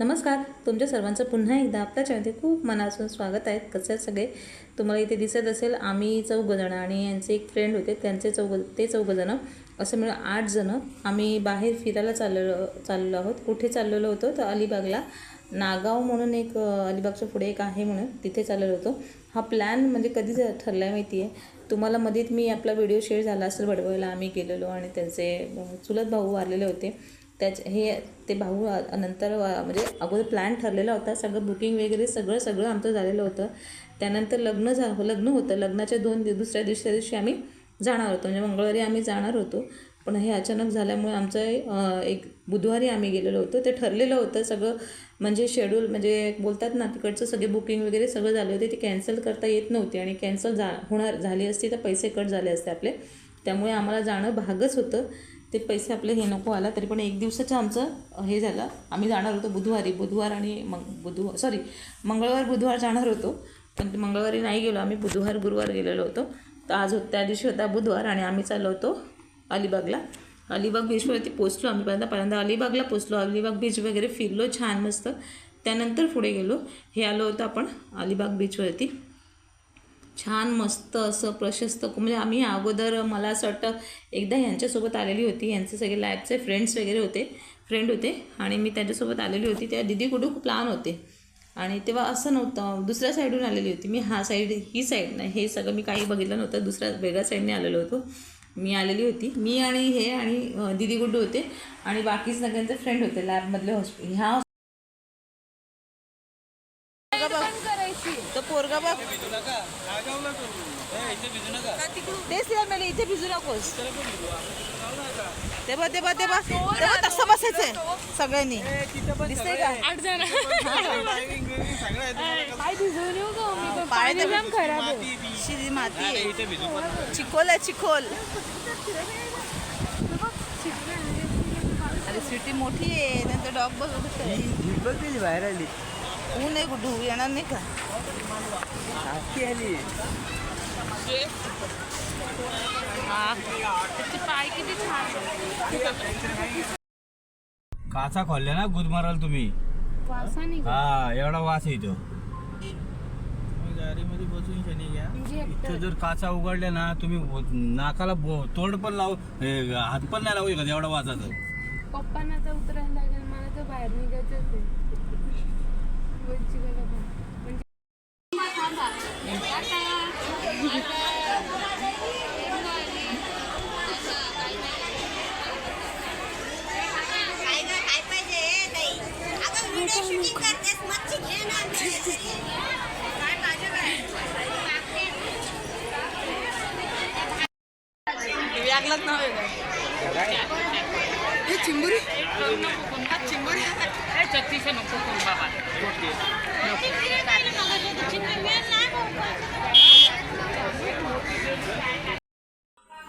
नमस्कार तुमच्या सर्वांचं पुन्हा एकदा आपल्या चॅनलमध्ये खूप मनापासून स्वागत आहे. कसे आहेत सगळे? तुम्हाला इथे दिसत असेल आम्ही चौघजणं आणि यांचे एक फ्रेंड होते त्यांचे चौघ ते चौघजणं. असं मिळून आठ जणं. आम्ही बाहेर फिरायला चाललेलो चाललेलो आहोत. कुठे चाललेलो होतो? तर अलिबागला. नागाव म्हणून एक अलिबागच्या पुढे एक आहे म्हणून तिथे चाललेलो होतो. हा प्लॅन म्हणजे कधी ठरला आहे माहिती आहे तुम्हाला मध्येच मी आपला व्हिडिओ शेअर झाला असेल वडवळला आम्ही गेलेलो आणि त्यांचे चुलत भाऊ वारलेले होते. त्याच हे ते भाऊ नंतर म्हणजे अगोदर प्लॅन ठरलेला होता. सगळं बुकिंग वगैरे सगळं सगळं आमचं झालेलं होतं. त्यानंतर लग्न झा लग्न होतं. लग्नाच्या दोन दिव दुसऱ्या दिवशी दिवशी आम्ही जाणार होतो. म्हणजे मंगळवारी आम्ही जाणार होतो. पण हे अचानक झाल्यामुळे आमचं एक बुधवारी आम्ही गेलेलो होतो. ते ठरलेलं होतं सगळं म्हणजे शेड्यूल म्हणजे बोलतात ना तिकडचं सगळे बुकिंग वगैरे सगळं झाले होते ते कॅन्सल करता येत नव्हते आणि कॅन्सल जा होणार झाली असती तर पैसे कट झाले असते आपले. त्यामुळे आम्हाला जाणं भागच होतं. ते पैसे आपले हे नको आला तरी पण एक दिवसाचं आमचं हे झालं. आम्ही जाणार होतो बुधवारी बुधवार आणि मग बुधवार सॉरी मंगळवार बुधवार जाणार होतो. पण ते मंगळवारी नाही गेलो आम्ही बुधवार गुरुवार गेलेलो होतो. तर आज हो त्या दिवशी होता बुधवार आणि आम्ही चाललो होतो अलिबागला. अलिबाग बीचवरती पोचलो आम्ही. पहिल्यांदा पहिल्यांदा अलिबागला पोचलो अलिबाग बीच वगैरे फिरलो छान मस्त. त्यानंतर पुढे गेलो. हे आलो होतं आपण अलिबाग बीचवरती छान मस्त असं प्रशस्त म्हणजे आम्ही अगोदर मला असं वाटतं एकदा यांच्यासोबत आलेली होती. यांचे सगळे लॅबचे फ्रेंड्स वगैरे होते. फ्रेंड होते. आणि मी त्यांच्यासोबत आलेली होती. त्या दिदी कुठं खूप लहान होते. आणि तेव्हा असं नव्हतं. दुसऱ्या साईडून आलेली होती. मी हा साईड ही साईड नाही. हे सगळं मी काही बघितलं नव्हतं. दुसऱ्या वेगळ्या साईडने आलेलो होतो. मी आलेली होती. मी आणि हे आणि दिदी गुड्डू होते आणि बाकी सगळ्यांचे फ्रेंड होते लॅबमधले हॉस्पिटल ह्या तो पोरगा बघ. तेच इथे भिजू नकोस. ते बघ ते बघ ते बघ ते बघ तसं बसायचंय सगळ्यांनी दिसतंय का? आठ जण. पाय भिजवून येऊ का मी पण पाय तर- जाम खराब आहे. शिरी माती. आहे चिखोल आहे चिखोल. अरे सिटी मोठी आहे. नंतर डॉग बघत आहे. बाहेर आली. ऊन आहे गुड्डू येणार नाही का? आली. त्याचे पाय किती छान आहे. काचा खोलल्या ना गुद माराल तुम्ही. हा एवढा वास येतो गाडीमध्ये बसून शनी घ्या म्हणजे इथं जर काचा उघडल्या ना तुम्ही नाकाला तोंड पण लावू हात पण नाही लावू शकत एवढा वासाचं पप्पांना तर उतरायला लागेल मला तर बाहेर पण. म्हणजे काय गं, काय पाहिजे ताई? अगं व्हिडिओ शूटिंग करतेस मच्छी घे ना काय पाहिजे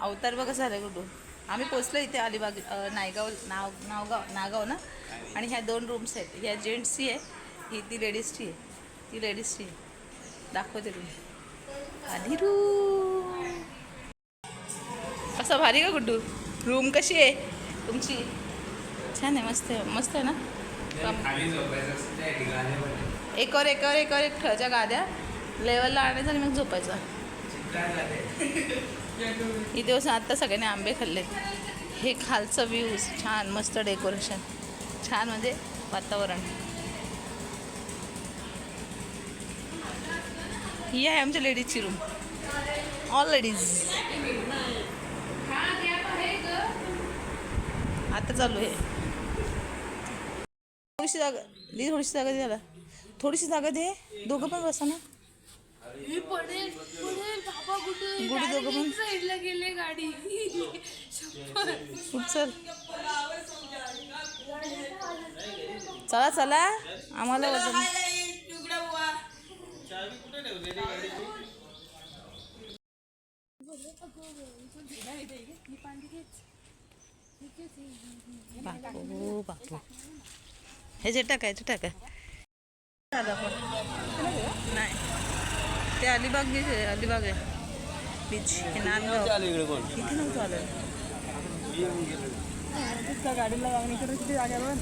अवतार बघा झालं कुठून आम्ही पोचलो इथे अलिबाग नायगाव नाव नावगाव नागाव ना? आणि ह्या दोन रूम्स आहेत. ह्या जेंट्सची आहे ही ती लेडीजची आहे. ती लेडीजची आहे. दाखवते तुम्ही. आधी रूम असं भारी का गुड्डू? रूम कशी आहे? तुमची? छान आहे मस्त आहे मस्त आहे ना? एकावर एकावर एकावर एक ठेवायच्या गाद्या. लेवलला आणायचं आणि मग झोपायचं. इथे दिवस आत्ता सगळ्यांनी आंबे खाल्ले हे खालचं व्ह्यूज छान मस्त डेकोरेशन छान म्हणजे वातावरण. ही आहे आमच्या लेडीजची रूम ऑल लेडीज आता चालू आहे. थोडीशी जागा दे थोडीशी जागा दे त्याला थोडीशी जागा दे. दोघं पण बसा ना. गुडी दोघं पण. साईडला गेले गाडी. शपथ. उठ चल चला. आम्हाला वजन बापू बापू. हे जे टाका ह्याचे टाका. नाही. ते अलिबाग बीच आहे अलिबाग आहे. बीच हे नांदगाव. आलं इकडे कोण? किती नव्हतं आलं. गाडीला लागण्याकडे किती जागा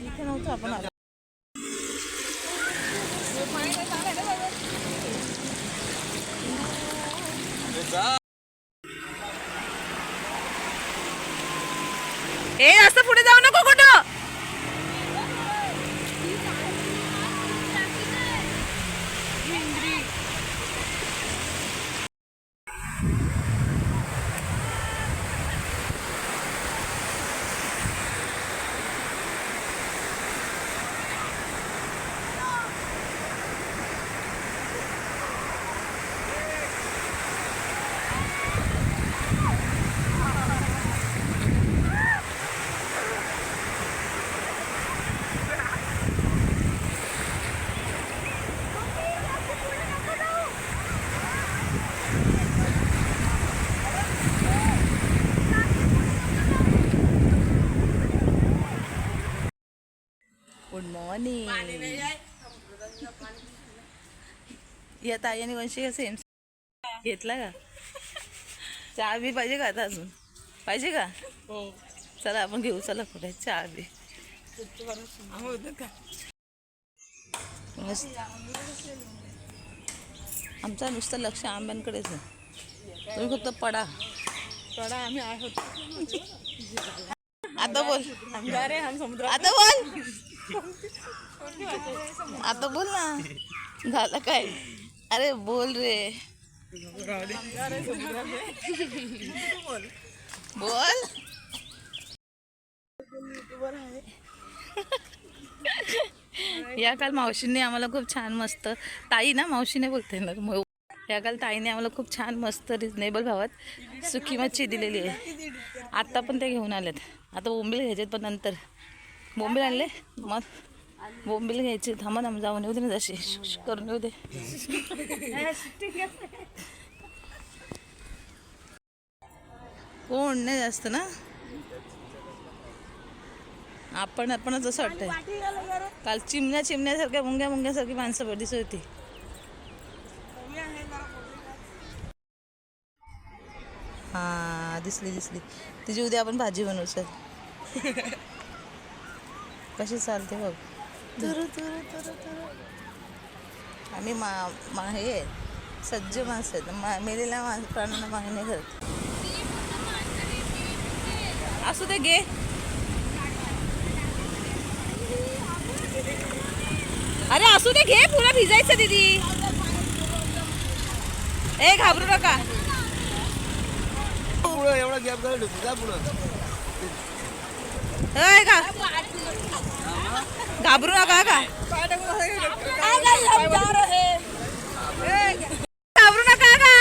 इथे नव्हतं आपण ए जास्त पुढे जाऊ नको कुठं गुड मॉर्निंग या ताई आणि वंशी का सेम घेतला का? चहा बी पाहिजे का आता अजून? पाहिजे का? चला आपण घेऊ. चला पुढे चहा बी. मस्त. आमचं नुसतं लक्ष आंब्यांकडेच आहे. तुम्ही फक्त पडा. थोडा आम्ही आहोत. आता बोल. रे हम समुद्र आता बोल. आता बोल ना. झालं काय? अरे बोल रे. बोल. या काल मावशीने आम्हाला खूप छान मस्त ताई ना मावशीने बोलते ना मग या काल ताईने आम्हाला खूप छान मस्त रिजनेबल भावात सुकी मच्छी दिलेली आहे. आत्ता पण ते घेऊन आलेत. आता बोंबील घ्यायचे पण नंतर. बोंबील आणले? मग? बोंबील घ्यायची. थांबा थांब जाऊन येऊ दे ना जशी. करून येऊ दे. कोण? नाही जास्त ना? आपण आपणच असं वाटतंय. काल चिमण्या चिमण्यासारख्या मुंग्या मुंग्यासारखी माणसं बडीच होती. हा दिसली दिसली. तिची उद्या आपण भाजी बनवू सर कशी चालते बघ. तुरु तुरु तुरु तुरु. आम्ही मा मा हे सज्ज माणसं आहेत. मा मेलेल्या मा प्राण्यांना मागणी करत. असू दे घे अरे असू दे घे पुरा भिजायचं दीदी. ए घाबरू नका. एवढा गॅप पुढं. ए, घा घाबरू नका का? घाबरू नका का?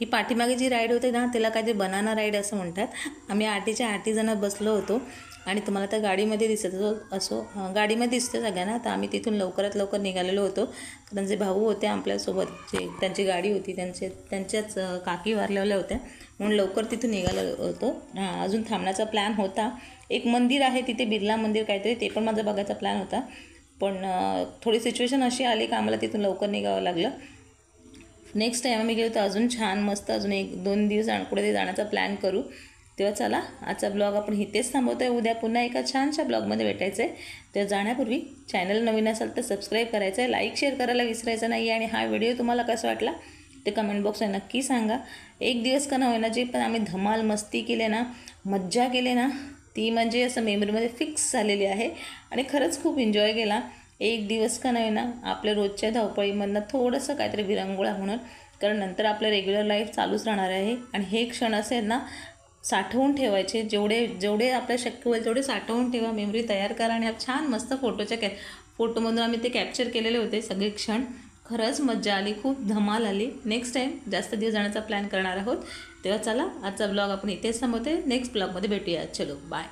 ही पाठीमागे जी राईड होते ना तिला काहीतरी बनाना राईड असं म्हणतात. आम्ही आठीच्या आठी जण बसलो होतो. आणि तुम्हाला तर गाडीमध्ये दिसत असो असो गाडीमध्ये दिसतं सगळ्यांना. तर आम्ही तिथून लवकरात लवकर निघालेलो होतो. कारण जे भाऊ होते आपल्यासोबत जे त्यांची गाडी होती त्यांचे त्यांच्याच काकी वारलेल्या होत्या. म्हणून लवकर तिथून निघालो होतो. हां अजून थांबण्याचा प्लॅन होता. एक मंदिर आहे तिथे बिर्ला मंदिर काहीतरी ते पण माझा बघायचा प्लॅन होता. पण थोडी सिच्युएशन अशी आली का आम्हाला तिथून लवकर निघावं लागलं. नेक्स्ट टाईम आम्ही गेलो तर अजून छान मस्त अजून एक दोन दिवस कुठे जाण्याचा प्लॅन करू. तेव्हा चला आजचा ब्लॉग आपण इथेच थांबवतो आहे उद्या पुन्हा एका छानशा ब्लॉगमध्ये भेटायचं आहे तेव्हा जाण्यापूर्वी चॅनल नवीन असाल तर सबस्क्राईब करायचं आहे लाईक शेअर करायला विसरायचं नाही आणि हा व्हिडिओ तुम्हाला कसा वाटला ते कमेंट बॉक्समध्ये नक्की सांगा. एक दिवस का ना जे पण आम्ही धमाल मस्ती केले ना मज्जा केले ना ती म्हणजे असं मेमरीमध्ये फिक्स झालेली आहे. आणि खरंच खूप एन्जॉय केला. एक दिवस का नाही ना आपल्या रोजच्या धावपळीमधनं थोडंसं काहीतरी विरंगुळा होणार कारण नंतर आपलं रेग्युलर लाईफ चालूच राहणार आहे. आणि हे क्षण असे ना साठवून ठेवायचे. जेवढे जेवढे आपल्या शक्य होईल तेवढे साठवून ठेवा. मेमरी तयार करा आणि छान मस्त फोटोच्या कॅ फोटोमधून आम्ही ते कॅप्चर केलेले होते सगळे क्षण. खरंच मज्जा आली खूप धमाल आली. नेक्स्ट टाईम जास्त दिवस जाण्याचा प्लॅन करणार आहोत. तेव्हा चला आजचा ब्लॉग आपण इथेच थांबवते. नेक्स्ट ब्लॉगमध्ये भेटूया. चलो बाय